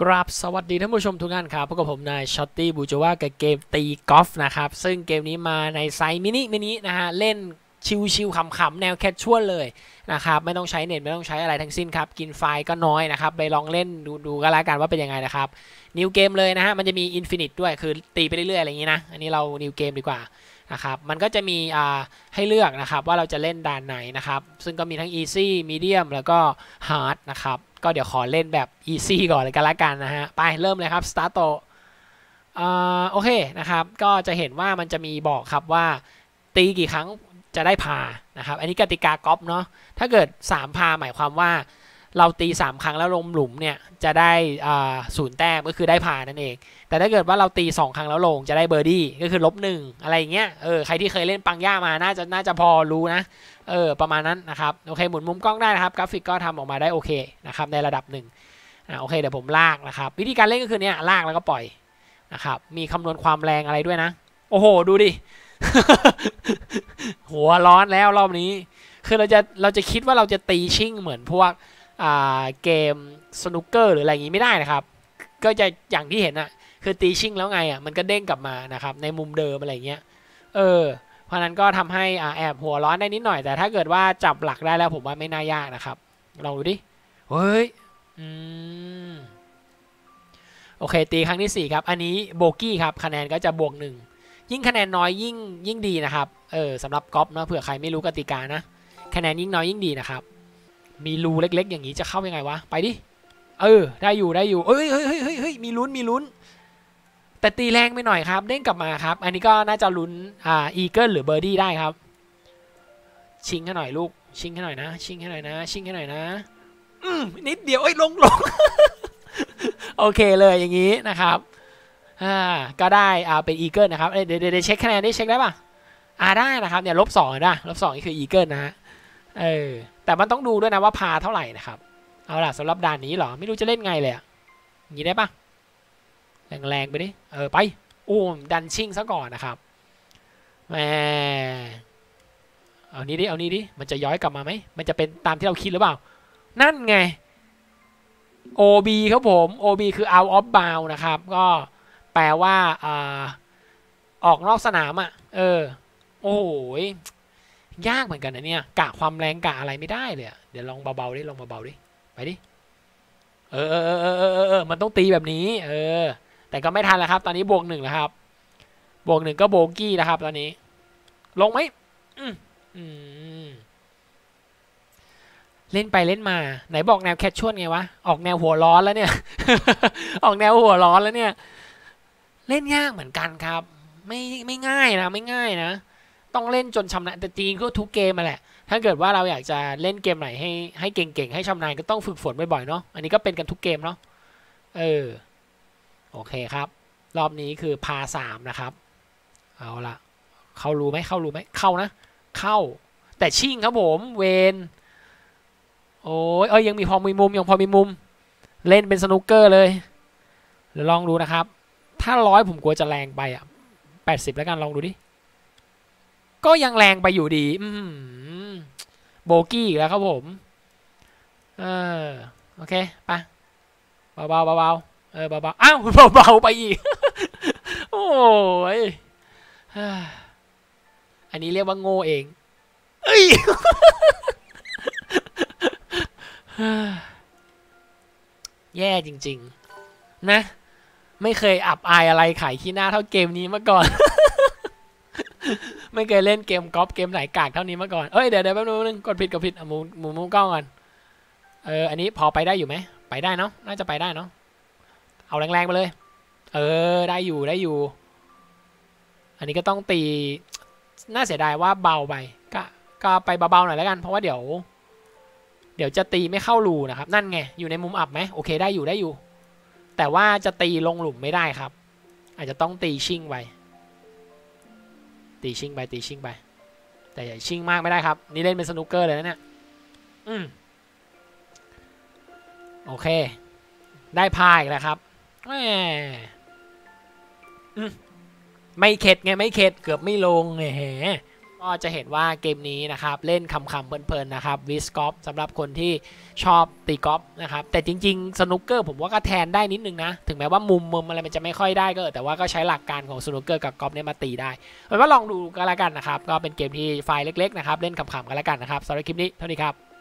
กราบสวัสดีท่านผู้ชมทุกท่านครับพบกับผมนายช็อตตี้บูจว่ากับเกมตีกอล์ฟนะครับ ซึ่งเกมนี้มาในไซส์มินิมินินะฮะ เล่นชิวๆขำๆ แนวแคชชวลเลยนะครับ ไม่ต้องใช้เน็ต ไม่ต้องใช้อะไรทั้งสิ้นครับ กินไฟล์ก็น้อยนะครับ ไปลองเล่นดูดูกันแล้วกันว่าเป็นยังไงนะครับ นิวเกมเลยนะฮะ มันจะมีอินฟินิตด้วยคือตีไปเรื่อยๆ อะไรอย่างนี้นะ อันนี้เรานิวเกมดีกว่านะครับ มันก็จะมีอ่าให้เลือกนะครับว่าเราจะเล่นด่านไหนนะครับ ซึ่งก็มีทั้ง easy medium แล้วก็ hard นะครับ ก็เดี๋ยวขอเล่นแบบอีซี่ก่อนเลยกันละกันนะฮะ ไปเริ่มเลยครับ start โตโอเคนะครับ ก็จะเห็นว่ามันจะมีบอกครับว่าตีกี่ครั้งจะได้พานะครับ อันนี้กติกากอล์ฟเนาะ ถ้าเกิด 3 พาหมายความว่า เราตี 3 ครั้งแล้วลงหลุมเนี่ยจะได้ศูนย์แต้มก็คือได้พานั่นเอง แต่ถ้าเกิดว่าเราตี 2 ครั้งแล้วลงจะได้เบอร์ดี้ก็คือลบหนึ่งอะไรอย่างเงี้ยเออใครที่เคยเล่นปังย่ามาน่าจะน่าจะพอรู้นะเออประมาณนั้นนะครับโอเคหมุนมุมกล้องได้นะครับกราฟิกก็ทำออกมาได้โอเคนะครับในระดับหนึ่งอ่าโอเคเดี๋ยวผมลากนะครับ วิธีการเล่นก็คือเนี่ยลากแล้วก็ปล่อยนะครับมีคำนวณความแรงอะไรด้วยนะ โอ้โห ดูดิ หัวร้อนแล้วรอบนี้ คือเราจะเราจะคิดว่าเราจะตีชิ่งเหมือนพวก เกมสนุกเกอร์หรืออะไรอย่างนี้ไม่ได้นะครับ ก็จะอย่างที่เห็นอะคือตีชิ่งแล้วไงอะมันก็เด้งกลับมานะครับในมุมเดิมอะไรเงี้ยเออเพราะนั้นก็ทำให้อ่าแอบหัวร้อนได้นิดหน่อย แต่ถ้าเกิดว่าจับหลักได้แล้วผมว่าไม่น่ายากนะครับลองดูดิเฮ้ยอืมโอเคตีครั้งที่ 4 ครับ อันนี้โบกี้ครับคะแนนก็จะบวกหนึ่งยิ่งคะแนนน้อยยิ่งยิ่งดีนะครับเออสำหรับกอล์ฟนะเผื่อใครไม่รู้กติกานะ คะแนนยิ่งน้อยยิ่งดีนะครับ มีรูเล็ก ๆ อย่างนี้จะเข้ายังไงวะ ไปดิ เออ ได้อยู่ได้อยู่เอ้ยเฮ้ยเฮ้ยเฮ้ยเฮ้ยมีลุ้นมีลุ้น แต่ตีแรงไปหน่อยครับ เด้งกลับมาครับ อันนี้ก็น่าจะลุ้นอ่าอีเกิลหรือเบอร์ดี้ได้ครับ ชิงให้หน่อยลูก ชิงให้หน่อยนะ ชิงให้หน่อยนะ ชิงให้หน่อยนะ อืมนิดเดียวเอ้ยลงลงโอเคเลยอย่างนี้นะครับอ่าก็ได้อ่าเป็นอีเกิลนะครับเดี๋ยวเดี๋ยวเช็คคะแนนได้เช็คได้ป่ะอ่าได้นะครับเนี่ยลบสองนะลบสองนี่คืออีเกิลนะฮะ เออแต่มันต้องดูด้วยนะว่าพาเท่าไหร่นะครับ เอาล่ะสำหรับด่านนี้เหรอ ไม่รู้จะเล่นไงเลยอะอย่างนี้ได้ปะแรงๆไปดิ เออไปโอ้ดันชิ่งซะก่อนนะครับแหมเอานี้ดิ เอานี้ดิ มันจะย้อยกลับมาไหม มันจะเป็นตามที่เราคิดหรือเปล่า นั่นไง OB ครับผม OB คือ out of bound นะครับ ก็แปลว่าอ่าออกนอกสนามอะ่ะ เออ โอ้ย ยากเหมือนกันนะเนี่ยกะความแรงกะอะไรไม่ได้เลยเดี๋ยวลองเบาๆดิลองเบาๆดิไปดิเออเออเออเออเออเออมันต้องตีแบบนี้ เออ แต่ก็ไม่ทันแล้วครับ ตอนนี้บวกหนึ่งแล้วครับ บวกหนึ่งก็โบกี้นะครับ ตอนนี้ ลงไหมอืมอืมเล่นไปเล่นมา ไหนบอกแนวแคชชวลไงวะ ออกแนวหัวร้อนแล้วเนี่ย ออกแนวหัวร้อนแล้วเนี่ย เล่นยากเหมือนกันครับ ไม่ไม่ง่ายนะ ไม่ง่ายนะ ต้องเล่นจนชำนาญแต่จริงก็ทุกเกมมาแหละ ถ้าเกิดว่าเราอยากจะเล่นเกมไหนให้ให้เก่งๆให้ชำนาญก็ต้องฝึกฝนบ่อยๆเนาะอันนี้ก็เป็นกันทุกเกมเนาะเออโอเคครับ รอบนี้คือพาสามนะครับเอาละเข้ารู้ไหมเข้ารู้ไหมเข้านะ เข้า แต่ชิ่งครับผมเวนโอ้ยเอ้ยยังมีพอมีมุมยังพอมีมุม เล่นเป็นสนุกเกอร์เลยเดี๋ยวลองดูนะครับ ถ้าร้อยผมกลัวจะแรงไปอะแปดสิบแล้วกันลองดูดิ ก็ยังแรงไปอยู่ดีอืมโบกี้อีกแล้วครับผมเออโอเคไปเบาๆเบาๆเออเบาๆอ้าวเบาๆไปอีก โอ้ยอันนี้เรียกว่าโง่เองเอ้ยแย่จริง ๆ นะ ไม่เคยอับอายอะไรขายขี้หน้าเท่าเกมนี้มาก่อน ไม่เคยเล่นเกมกอล์ฟเกมไหนกากเท่านี้มาก่อน เอ้ยเดี๋ยวเดี๋ยวแป๊บนึงกดผิดกดผิดหมุนหมุนมุมกล้องก่อน เอออันนี้พอไปได้อยู่ไหม ไปได้เนาะ น่าจะไปได้เนาะ เอาแรงๆไปเลย เออได้อยู่ได้อยู่ อันนี้ก็ต้องตี น่าเสียดายว่าเบาไป ก็ ก็ไปเบาๆหน่อยแล้วกัน เพราะว่าเดี๋ยว เดี๋ยวจะตีไม่เข้ารูนะครับ นั่นไง อยู่ในมุมอับไหมโอเคได้อยู่ได้อยู่ แต่ว่าจะตีลงหลุมไม่ได้ครับ อาจจะต้องตีชิ่งไป ตีชิ่งไปตีชิ่งไป แต่อย่าชิ่งมากไม่ได้ครับ นี่เล่นเป็นสนุกเกอร์เลยนะเนี่ยอืมโอเค ได้พายอีกแล้วครับแหมไม่เข็ดไงไม่เข็ดเกือบไม่ลงแหม ก็จะเห็นว่าเกมนี้นะครับเล่นคำๆเพลินๆนะครับวิสกอฟสำหรับคนที่ชอบตีกอล์ฟนะครับแต่จริงๆ สนุกเกอร์ผมว่าก็แทนได้นิดนึงนะ ถึงแม้ว่ามุมมุมอะไรมันจะไม่ค่อยได้ก็ แต่ว่าก็ใช้หลักการของสนุกเกอร์กับกอล์ฟเนี่ยมาตีได้เอาว่าลองดูกันละกันนะครับ ก็เป็นเกมที่ไฟล์เล็กๆนะครับเล่นคำๆกันละกันนะครับสำหรับคลิปนี้เท่านี้ครับ